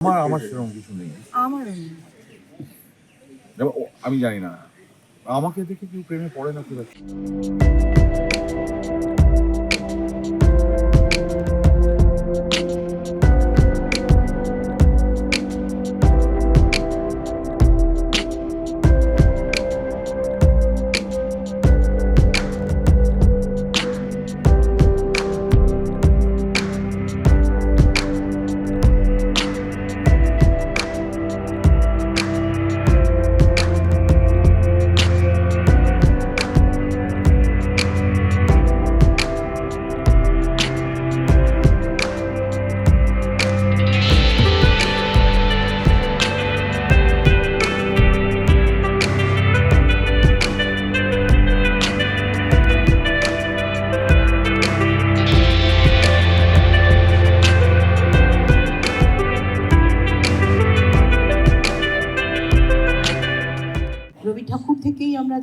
আমার আমার সেরকম কিছু নেই। আমার আমি জানি না। আমাকে দেখে কেউ প্রেমে পড়ে না খুব একটা।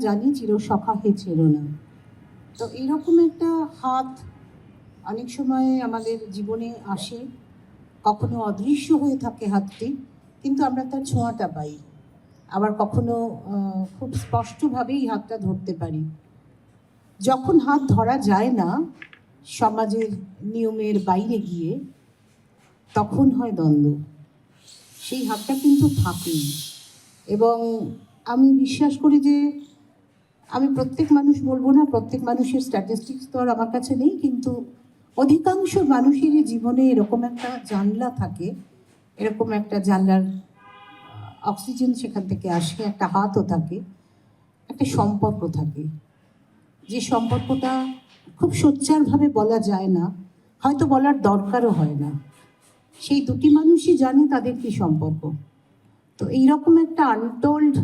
জানি চিরসখা হে ছিল না। তো এইরকম একটা হাত অনেক সময় আমাদের জীবনে আসে। কখনো অদৃশ্য হয়ে থাকে হাতটি, কিন্তু আমরা তার ছোঁয়াটা পাই। আবার কখনো খুব স্পষ্টভাবেই হাতটা ধরতে পারি। যখন হাত ধরা যায় না সমাজের নিয়মের বাইরে গিয়ে, তখন হয় দ্বন্দ্ব। সেই হাতটা কিন্তু থাকেই। এবং আমি বিশ্বাস করি যে আমি প্রত্যেক মানুষ বলব না, প্রত্যেক মানুষের স্ট্যাটিস্টিক্স তো আর আমার কাছে নেই, কিন্তু অধিকাংশ মানুষেরই জীবনে এরকম একটা জানলা থাকে, এরকম একটা জানলার অক্সিজেন সেখান থেকে আসে, একটা হাতও থাকে, একটা সম্পর্ক থাকে। যে সম্পর্কটা খুব সোচ্চারভাবে বলা যায় না, হয়তো বলার দরকারও হয় না। সেই দুটি মানুষই জানে তাদের কি সম্পর্ক। তো এইরকম একটা আনটোল্ড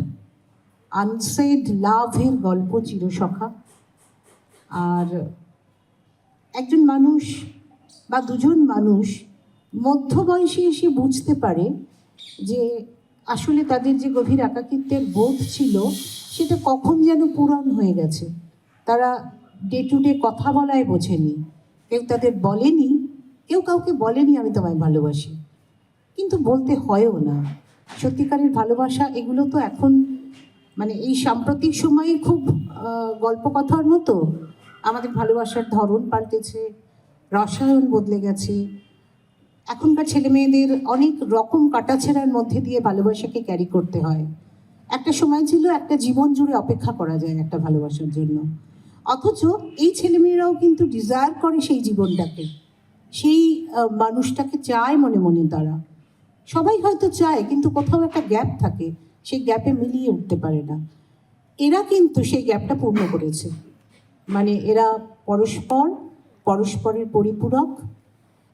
আনসেড লাভের গল্প চিরসখা। আর একজন মানুষ বা দুজন মানুষ মধ্যবয়সে এসে বুঝতে পারে যে আসলে তাদের যে গভীর একাকিত্বের বোধ ছিল, সেটা কখন যেন পূরণ হয়ে গেছে। তারা ডে টু ডে কথা বলায় বোঝেনি। কেউ তাদের বলেনি, কেউ কাউকে বলেনি, আমি তোমায় ভালোবাসি। কিন্তু বলতে হয়ও না। সত্যিকারের ভালোবাসা, এগুলো তো এখন মানে এই সাম্প্রতিক সময়ে খুব গল্প কথার মতো আমাদের ভালোবাসার ধরন পাল্টেছে, রসায়ন বদলে গেছে। এখনকার ছেলে মেয়েদের অনেক রকম কাটাছেড়ার মধ্যে দিয়ে ভালোবাসাকে ক্যারি করতে হয়। একটা সময় ছিল একটা জীবন জুড়ে অপেক্ষা করা যায় একটা ভালোবাসার জন্য। অথচ এই ছেলেমেয়েরাও কিন্তু ডিজায়ার করে সেই জীবনটাকে। সেই মানুষটাকে চায় মনে মনে তারা। সবাই হয়তো চায়, কিন্তু কোথাও একটা গ্যাপ থাকে। সেই গ্যাপে মিলিয়ে উঠতে পারে না। এরা কিন্তু সেই গ্যাপটা পূর্ণ করেছে। মানে এরা পরস্পর, পরস্পরের পরিপূরক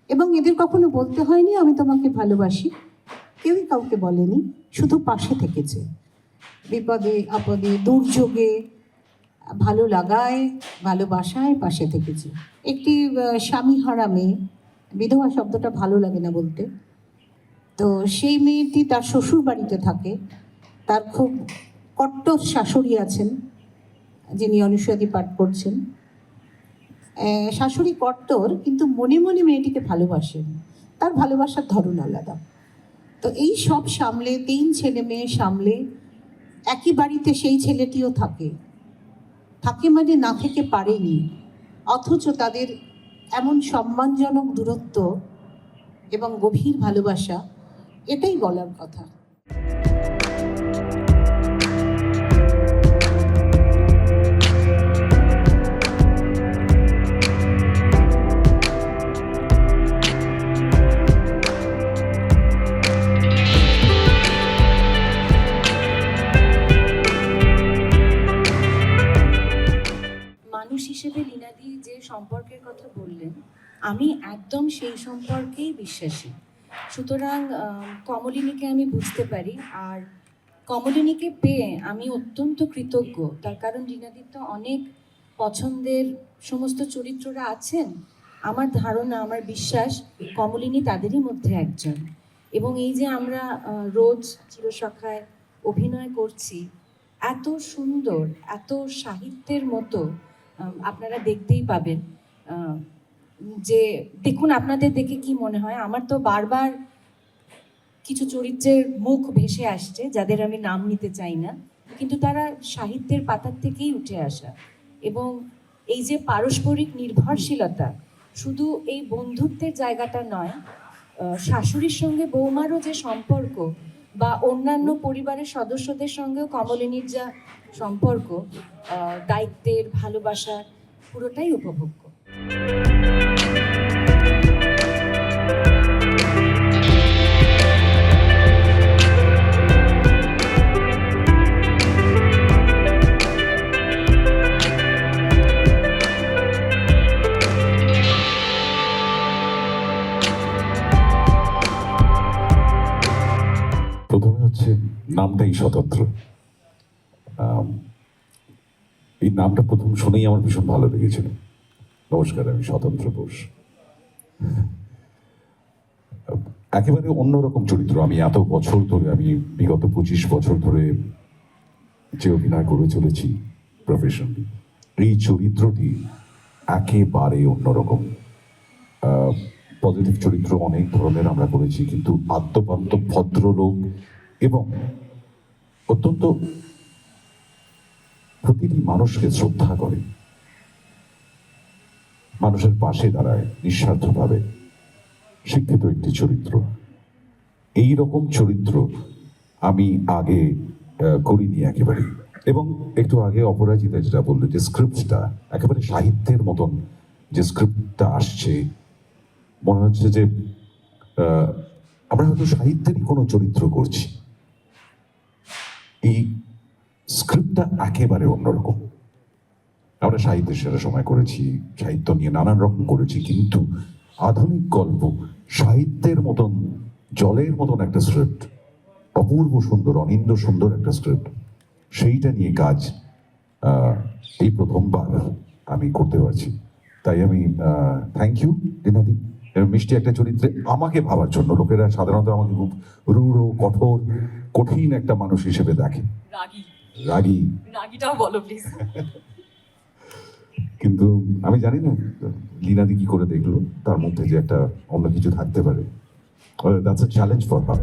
এবং এদের কখনো বলতে হয়নি, আমি তোমাকে ভালোবাসি। কেউই কাউকে বলেনি, শুধু পাশে থেকেছে। বিপদে, আপদে, দুর্যোগে, ভালো লাগায়, ভালোবাসায় পাশে থেকেছে। একটি স্বামী হারা মেয়ে, বিধবা শব্দটা ভালো লাগে না বলতে। তো সেই মেয়েটি তার শ্বশুর বাড়িতে থাকে। তার খুব কট্টর শাশুড়ি আছেন, যিনি অনুষাদি পাঠ করছেন। শাশুড়ি কট্টর, কিন্তু মনে মনে মেয়েটিকে ভালোবাসেন। তার ভালোবাসার ধরন আলাদা। তো এই সব সামলে, তিন ছেলে মেয়ে সামলে, একই বাড়িতে সেই ছেলেটিও থাকে। থাকে মানে না থেকে পারেনি। অথচ তাদের এমন সম্মানজনক দূরত্ব এবং গভীর ভালোবাসা, এটাই বলার কথা। আমি একদম সেই সম্পর্কেই বিশ্বাসী। সুতরাং কমলিনীকে আমি বুঝতে পারি। আর কমলিনীকে পেয়ে আমি অত্যন্ত কৃতজ্ঞ। তার কারণ তো অনেক পছন্দের সমস্ত চরিত্ররা আছেন। আমার ধারণা, আমার বিশ্বাস, কমলিনী তাদেরই মধ্যে একজন। এবং এই যে আমরা রোজ চিরসখায় অভিনয় করছি, এত সুন্দর, এত সাহিত্যের মতো আপনারা দেখতেই পাবেন যে দেখুন আপনাদের দেখে কি মনে হয়? আমার তো বারবার কিছু চরিত্রের মুখ ভেসে আসছে, যাদের আমি নাম নিতে চাই না, কিন্তু তারা সাহিত্যের পাতার থেকেই উঠে আসা। এবং এই যে পারস্পরিক নির্ভরশীলতা, শুধু এই বন্ধুত্বের জায়গাটা নয় শাশুড়ির সঙ্গে বৌমারও যে সম্পর্ক বা অন্যান্য পরিবারের সদস্যদের সঙ্গেও কমলিনীর যা সম্পর্ক দায়িত্বের, ভালোবাসার, পুরোটাই উপভোগ্য। নামটাই স্বতন্ত্র। এই নামটা প্রথম শুনেই আমার ভীষণ ভালো লেগেছিল। নমস্কার, আমি স্বতন্ত্র বোস। একেবারে অন্যরকম চরিত্র। আমি এত বছর ধরে, আমি বিগত পঁচিশ বছর ধরে যে অভিনয় করে চলেছি প্রফেশনালি এই চরিত্রটি একেবারে অন্যরকম। পজিটিভ চরিত্র অনেক ধরনের আমরা করেছি, কিন্তু আদ্যপান্ত ভদ্রলোক এবং অত্যন্ত প্রতিটি মানুষকে শ্রদ্ধা করে। মানুষের পাশে দাঁড়ায় নিঃস্বার্থভাবে শিক্ষিত একটি চরিত্র। এই রকম চরিত্র আমি আগে করিনি একেবারে। এবং একটু আগে অপরাজিতা যেটা বলল যে স্ক্রিপ্টটা একেবারে সাহিত্যের মতন যে স্ক্রিপ্টটা আসছে, মনে হচ্ছে যে আমরা হয়তো সাহিত্যেরই কোনো চরিত্র করছি। এই স্ক্রিপ্টটা একেবারে অন্যরকম। আমরা সাহিত্যের সেরা সময় করেছি, সাহিত্য নিয়ে নানান রকম করেছি, কিন্তু আধুনিক গল্প সাহিত্যের মতন, জলের মতন একটা স্ক্রিপ্ট অপূর্ব সুন্দর অনিন্দ সুন্দর একটা স্ক্রিপ্ট সেইটা নিয়ে কাজ এই প্রথমবার আমি করতে পারছি। তাই আমি থ্যাংক ইউ দিনাদি। মিষ্টি একটা চরিত্রে আমাকে ভাবার জন্য। লোকেরা সাধারণত আমাকে খুব রূঢ় কঠোর কঠিন একটা মানুষ হিসেবে দেখে। রাগি। রাগী। রাগিটাও বলো প্লিজ কিন্তু আমি জানি না লীনাদি কি করে দেখল তার মধ্যে যে একটা অন্য কিছু থাকতে পারে। That's a challenge for her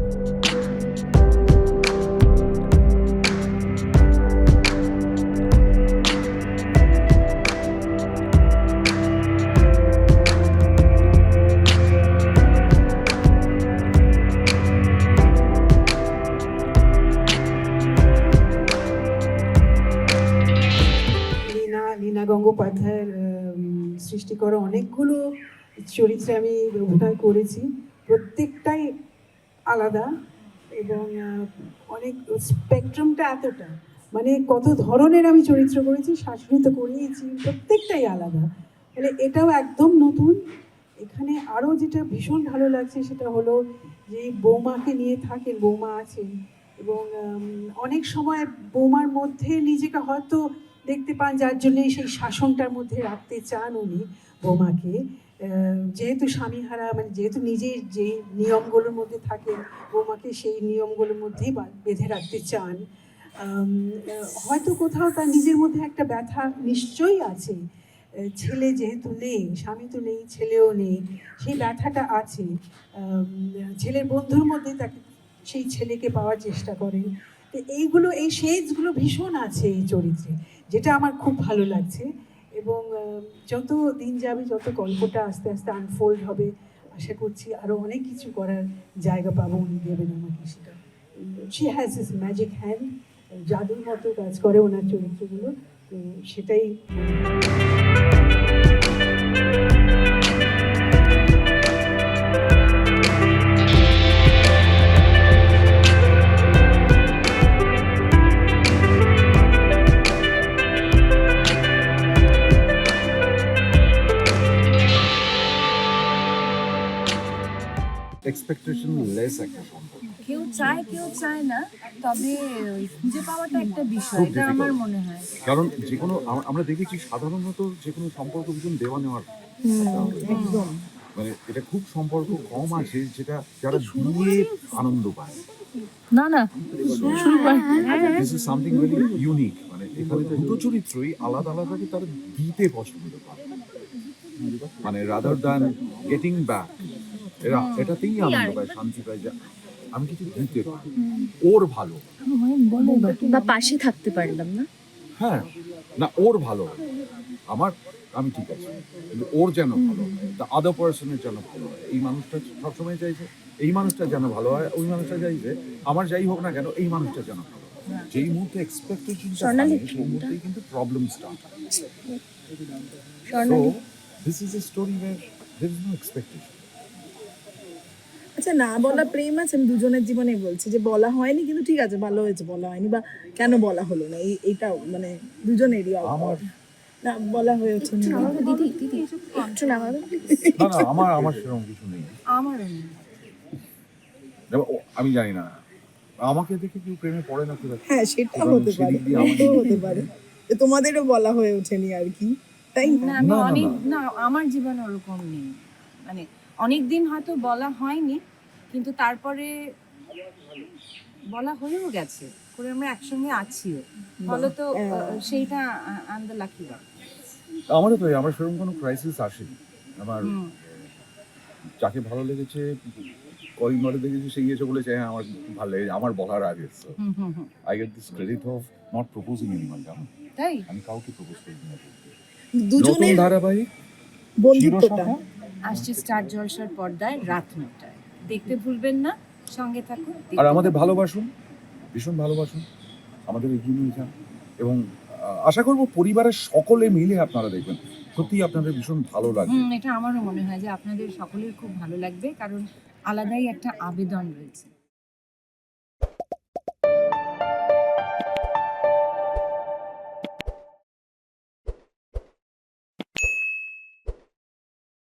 গঙ্গোপাধ্যায়ের সৃষ্টি করা অনেকগুলো চরিত্রে আমি অভিনয় করেছি। প্রত্যেকটাই আলাদা এবং অনেক স্পেকট্রামটা এতটা। মানে কত ধরনের আমি চরিত্র করেছি, শাশুড়ি তো করিয়েছি, প্রত্যেকটাই আলাদা। মানে এটাও একদম নতুন। এখানে আরও যেটা ভীষণ ভালো লাগছে সেটা হলো যে বৌমাকে নিয়ে থাকেন, বৌমা আছেন এবং অনেক সময় বৌমার মধ্যে নিজেকে হয়তো দেখতে পান, যার জন্য সেই শাসনটার মধ্যে রাখতে চান উনি বোমাকে। যেহেতু স্বামীহারা মানে যেহেতু নিজের যে নিয়মগুলোর মধ্যে থাকেন বোমাকে, সেই নিয়মগুলোর মধ্যেই বেঁধে রাখতে চান। হয়তো কোথাও তার নিজের মধ্যে একটা ব্যথা নিশ্চয়ই আছে। ছেলে যেহেতু নেই, স্বামী তো নেই, ছেলেও নেই, সেই ব্যথাটা আছে। ছেলের বন্ধুর মধ্যে তাকে, সেই ছেলেকে পাওয়ার চেষ্টা করেন। তো এইগুলো, এই শেডসগুলো ভীষণ আছে এই চরিত্রে। যেটা আমার খুব ভালো লাগছে। এবং যত দিন যাবে, যত গল্পটা আস্তে আস্তে আনফোল্ড হবে, আশা করছি আরও অনেক কিছু করার জায়গা পাবো উনি দেবেন আমাকে সেটা। She has is magic hand জাদুর মতো কাজ করে ওনার চরিত্রগুলো, তো সেটাই। এক্সপেকটেশন লেস একটা সম্পর্ক। কেউ চায় কেউ চায় না তবে খুঁজে পাওয়াটা একটা বিষয় এটা আমার মনে হয়। কারণ যে কোনো আমরা দেখেছি সাধারণত যে কোনো সম্পর্ক ভীষণ দেওয়া নেওয়ার একদম। মানে এটা খুব সম্পর্ক কম আছে যেটা যারা দিয়ে আনন্দ পায়। না না this is something very unique মানে এখানে দুটো চরিত্রই আলাদা আলাদাকে তারা দিতে পছন্দ করে। মানে রাদার দ্যান গেটিং ব্যাক এরা এটাতেই আনন্দ পায় শান্তি পায় যা আমি কিছু দিতে পারি। ওর ভালো। বা পাশে থাকতে পারলাম না। হ্যাঁ না ওর ভালো। আমার আমি ঠিক আছে। কিন্তু ওর যেন ভালো দ্য আদার পার্সনের যেন ভালো হয়। এই মানুষটা সবসময় চাইছে এই মানুষটা যেন ভালো হয় ওই মানুষটা চাইছে আমার যাই হোক না কেন এই মানুষটা যেন ভালো যেই মুহূর্তে এক্সপেকটেশন স্বর্ণালী সেই মুহূর্তেই কিন্তু problem start so this is a story where there is no expectation আচ্ছা না বলা প্রেম আছে আমি দুজনের জীবনে বলছি যে বলা হয়নি কিন্তু ঠিক আছে ভালো হয়েছে বলা হয়নি বা কেন বলা হলো না? এই এইটা মানে দুজনেরই আমার না বলা হয়ে ওঠেনি নামাবে দিদি দিদি। একটু না না আমার আমার সেরকম কিছু নেই। ও- আমি জানি না। আমাকে দেখে কেউ প্রেমে পড়ে না খুব হ্যাঁ সেটা হতে পারে আমার- হতে পারে। তোমাদেরও বলা হয়ে ওঠেনি আর কি তাই না? অনেক না। না আমার জীবনে ওরকম নেই। মানে অনেক দিন হয়তো বলা হয়নি কিন্তু তারপরে বলা হয়েও গেছে করে আমরা একসঙ্গে আছিও। ফলে তো সেইটা দ্য লাকি আমারও তো আমার সেরকম কোনো ক্রাইসিস আসেনি। আমার যাকে ভালো লেগেছে কয়েকবারে দেখেছি সেই গিয়েছে বলেছে হ্যাঁ আমার ভালো লেগেছে আমার বলার আগে I get this credit of not proposing anyone জানো? তাই? আমি কাউকে প্রপোজ করি না। দুজনের ধারাবাহিক বন্ধুত্বটা। আসছে স্টার জলসার পর্দায় রাত নটায়। দেখতে ভুলবেন না সঙ্গে থাকুন আর আমাদের ভালোবাসুন ভীষণ ভালোবাসুন আমাদের এগিয়ে নিয়ে যান এবং আশা করব পরিবারের সকলে মিলে আপনারা দেখবেন সত্যি আপনাদের ভীষণ ভালো লাগবে। এটা আমারও মনে হয় যে আপনাদের সকলের খুব ভালো লাগবে কারণ আলাদাই একটা আবেদন রয়েছে।